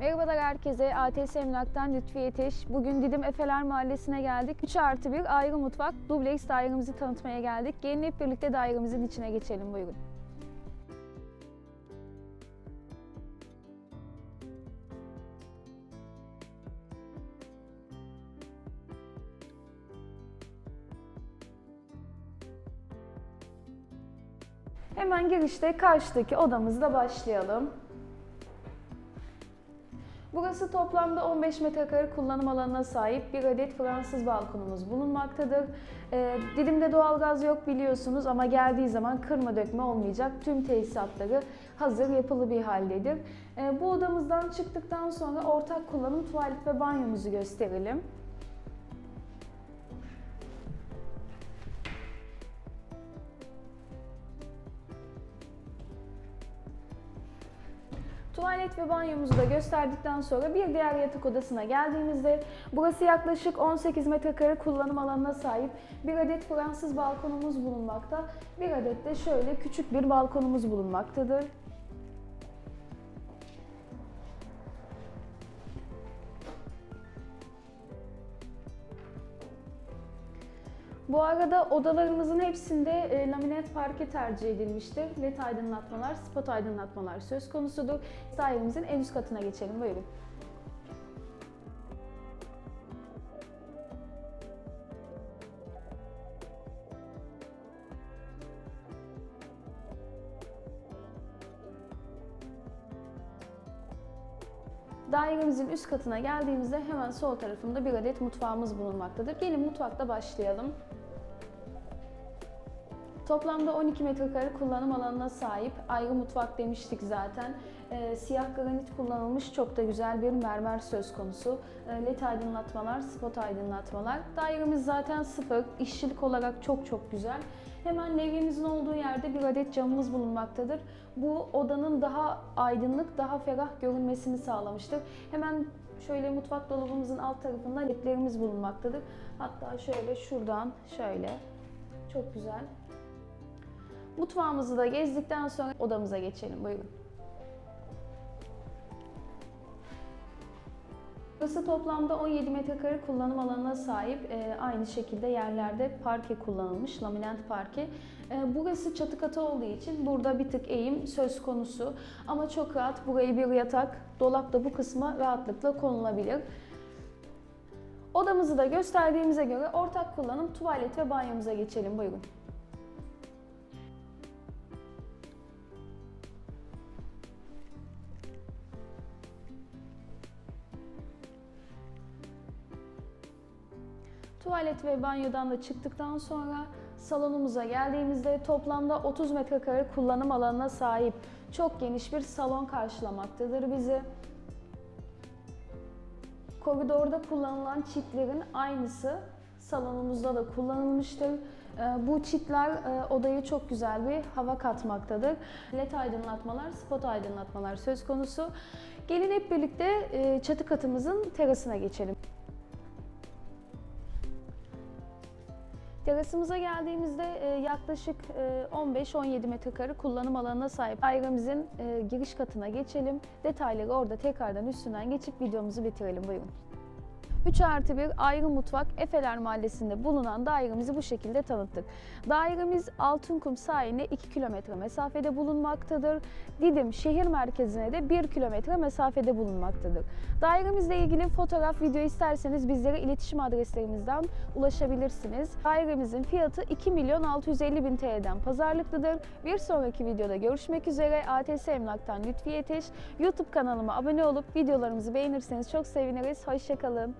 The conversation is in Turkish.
Merhabalar herkese. ATS Emlak'tan Lütfi Yetiş. Bugün Didim Efeler Mahallesi'ne geldik. 3 artı 1 ayrı mutfak, dubleks dairemizi tanıtmaya geldik. Gelin hep birlikte dairemizin içine geçelim. Buyurun. Hemen girişte karşıdaki odamızda başlayalım. Burası toplamda 15 metrekare kullanım alanına sahip bir adet Fransız balkonumuz bulunmaktadır. Ee, Didim'de doğalgaz yok biliyorsunuz ama geldiği zaman kırma dökme olmayacak. Tüm tesisatları hazır yapılı bir haldedir. Ee, bu odamızdan çıktıktan sonra ortak kullanım tuvalet ve banyomuzu gösterelim. Tuvalet ve banyomuzu da gösterdikten sonra bir diğer yatak odasına geldiğimizde burası yaklaşık 18 metrekare kullanım alanına sahip bir adet Fransız balkonumuz bulunmakta. Bir adet de şöyle küçük bir balkonumuz bulunmaktadır. Bu arada odalarımızın hepsinde e, laminat parke tercih edilmiştir. LED aydınlatmalar, spot aydınlatmalar söz konusudur. Dairemizin en üst katına geçelim. Buyurun. Dairemizin üst katına geldiğimizde hemen sol tarafında bir adet mutfağımız bulunmaktadır. Gelin mutfakta başlayalım. Toplamda 12 metrekare kullanım alanına sahip ayrı mutfak demiştik zaten. Ee, siyah granit kullanılmış çok da güzel bir mermer söz konusu. Ee, LED aydınlatmalar, spot aydınlatmalar. Dairemiz zaten sıfır, işçilik olarak çok çok güzel. Hemen levyemizin olduğu yerde bir adet camımız bulunmaktadır. Bu odanın daha aydınlık, daha ferah görünmesini sağlamıştır. Hemen şöyle mutfak dolabımızın alt tarafında ledlerimiz bulunmaktadır. Hatta şöyle şuradan şöyle çok güzel Mutfağımızı da gezdikten sonra odamıza geçelim. Buyurun. Burası toplamda 17 metrekare kullanım alanına sahip. Ee, aynı şekilde yerlerde parke kullanılmış, laminant parke. Ee, burası çatı katı olduğu için burada bir tık eğim söz konusu. Ama çok rahat burayı bir yatak, dolap da bu kısma rahatlıkla konulabilir. Odamızı da gösterdiğimize göre ortak kullanım tuvalet ve banyomuza geçelim. Buyurun. Tuvalet ve banyodan da çıktıktan sonra salonumuza geldiğimizde toplamda 30 metrekare kullanım alanına sahip çok geniş bir salon karşılamaktadır bizi. Koridorda kullanılan çitlerin aynısı salonumuzda da kullanılmıştır. Ee, Bu çitler e, odaya çok güzel bir hava katmaktadır. LED aydınlatmalar, spot aydınlatmalar söz konusu. Gelin hep birlikte e, çatı katımızın terasına geçelim. Terasımıza geldiğimizde e, yaklaşık e, 15-17 metrekare kullanım alanına sahip dairemizin e, giriş katına geçelim. Detayları orada tekrardan üstünden geçip videomuzu bitirelim. Buyurun. 3 artı 1 ayrı mutfak Efeler Mahallesi'nde bulunan dairemizi bu şekilde tanıttık. Dairemiz Altınkum sahiline 2 kilometre mesafede bulunmaktadır. Didim şehir merkezine de 1 kilometre mesafede bulunmaktadır. Dairemizle ilgili fotoğraf, video isterseniz bizlere iletişim adreslerimizden ulaşabilirsiniz. Dairemizin fiyatı 2 milyon 650 bin TL'den pazarlıklıdır. Bir sonraki videoda görüşmek üzere. ATS Emlak'tan Lütfi Yetiş. YouTube kanalıma abone olup videolarımızı beğenirseniz çok seviniriz. Hoşçakalın.